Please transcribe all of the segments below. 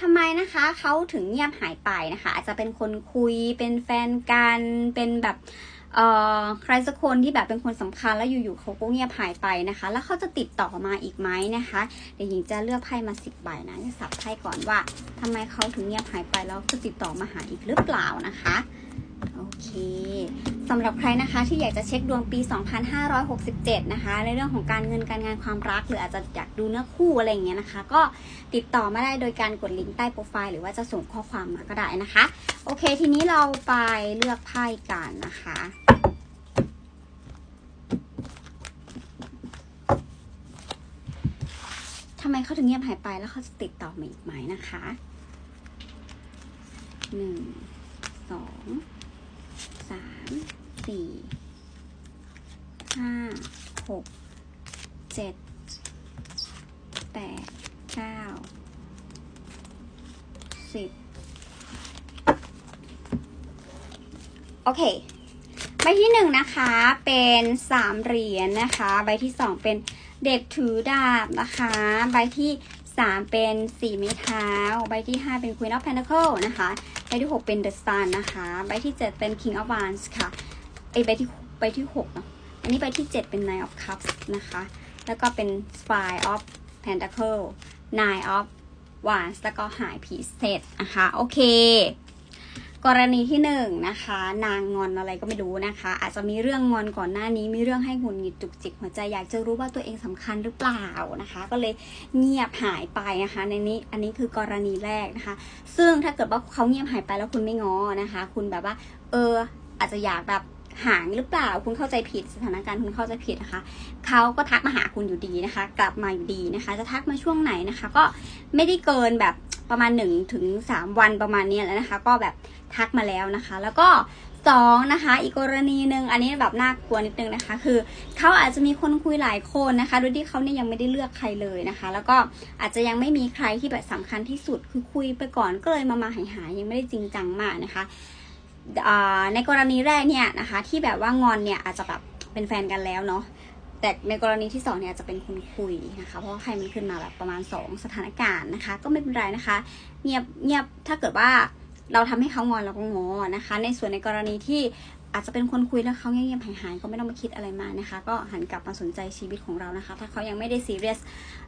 ทำไมนะคะเขาถึงเงียบหายไปนะคะ อาจจะเป็นคนคุยเป็นแฟนกันเป็นแบบเอ่อใครสักคนที่แบบเป็นคนสำคัญแล้วอยู่ๆเขาก็เงียบหายไปนะคะ แล้วเขาจะติดต่อมาอีกไหมนะคะเดี๋ยวหญิงจะเลือกไพ่มาสิบใบนะจะสับไพ่ก่อนว่าทำไมเขาถึงเงียบหายไปแล้วจะติดต่อมาหาอีกหรือเปล่านะคะ โอเคสำหรับใครนะคะที่อยากจะเช็คดวงปี 2567 นะคะ ในเรื่องของการเงินการงานความรัก หรืออาจจะอยากดูเนื้อคู่อะไรอย่างเงี้ยนะคะ ก็ติดต่อมาได้โดยการกดลิงก์ใต้โปรไฟล์หรือว่าจะส่งข้อความมาก็ได้นะคะ โอเค ทีนี้เราไปเลือกไพ่กันนะคะทำไมเขาถึงเงียบหายไปแล้วเขาจะติดต่อมาอีกไหมนะคะหนึ่งสอง สี่ห้าหกเจ็ดแปดเก้าสิบโอเค ใบที่หนึ่งนะคะเป็นสามเหรียญนะคะ ใบที่สองเป็นเด็กถือดาบนะคะ ใบที่สามเป็นสี่ไม้เท้า ใบที่ห้าเป็น Queen of Pentacle นะคะ ใบที่หกเป็น The Sun นะคะ ใบที่เจ็ดเป็น King of Wands ค่ะ อยใบที่ใบที่หกเนอะอันนี้ใบที่เจ็ดเป็น Nine of Cups นะคะ แล้วก็เป็น Five of Pentacle Nine of Wands แล้วก็ High Priestess นะคะโอเค กรณีที่หนึ่งนะคะ นางงอนอะไรก็ไม่รู้นะคะ อาจจะมีเรื่องงอนก่อนหน้านี้ มีเรื่องให้หงุดหงิดจุกจิกหัวใจอยากจะรู้ว่าตัวเองสำคัญหรือเปล่านะคะ ก็เลยเงียบหายไปนะคะ ในนี้อันนี้คือกรณีแรกนะคะ ซึ่งถ้าเกิดว่าเขาเงียบหายไปแล้วคุณไม่ง้อนะคะ คุณแบบว่า เออ อาจจะอยากแบบ ห่างหรือเปล่า คุณเข้าใจผิดสถานการณ์คุณเข้าใจผิดนะคะเขาก็ทักมาหาคุณอยู่ดีนะคะ กลับมาอยู่ดีนะคะ จะทักมาช่วงไหนนะคะ ก็ไม่ได้เกินแบบประมาณหนึ่งถึงสามวันประมาณนี้แล้วนะคะ ก็แบบทักมาแล้วนะคะ แล้วก็สองนะคะ อีกกรณีหนึ่งอันนี้แบบน่ากลัวนิดนึงนะคะ คือเขาอาจจะมีคนคุยหลายคนนะคะ โดยที่เขาเนี่ยยังไม่ได้เลือกใครเลยนะคะ แล้วก็อาจจะยังไม่มีใครที่แบบสำคัญที่สุดคือคุยไปก่อนก็เลยมามาหายหายยังไม่ได้จริงจังมากนะคะ ในกรณีแรกเนี่ยนะคะที่แบบว่างอนเนี่ยอาจจะแบบเป็นแฟนกันแล้วเนาะแต่ในกรณีที่สองเนี่ยจะเป็นคุณคุยนะคะ เพราะว่าใครมันขึ้นมาแบบประมาณ 2 สถานการณ์นะคะ ก็ไม่เป็นไรนะคะ เงียบเงียบถ้าเกิดว่าเราทำให้เขางอนเราก็งอนะคะ ในส่วนในกรณีที่ อาจจะเป็นคนคุยแล้วเขาเงียบๆหายๆก็ไม่ต้องมาคิดอะไรมานะคะ ก็หันกลับมาสนใจชีวิตของเรานะคะ ถ้าเขายังไม่ได้ซีเรียส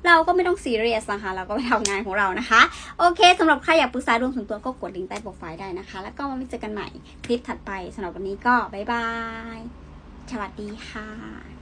เราก็ไม่ต้องซีเรียสนะคะ เราก็ไปทำงานของเรานะคะ โอเคสำหรับใครอยากปรึกษาดวงส่วนตัวก็กดลิงก์ใต้โปรไฟล์ได้นะคะ แล้วก็มาเจอกันใหม่คลิปถัดไปสำหรับวันนี้ก็บ๊ายบายสวัสดีค่ะ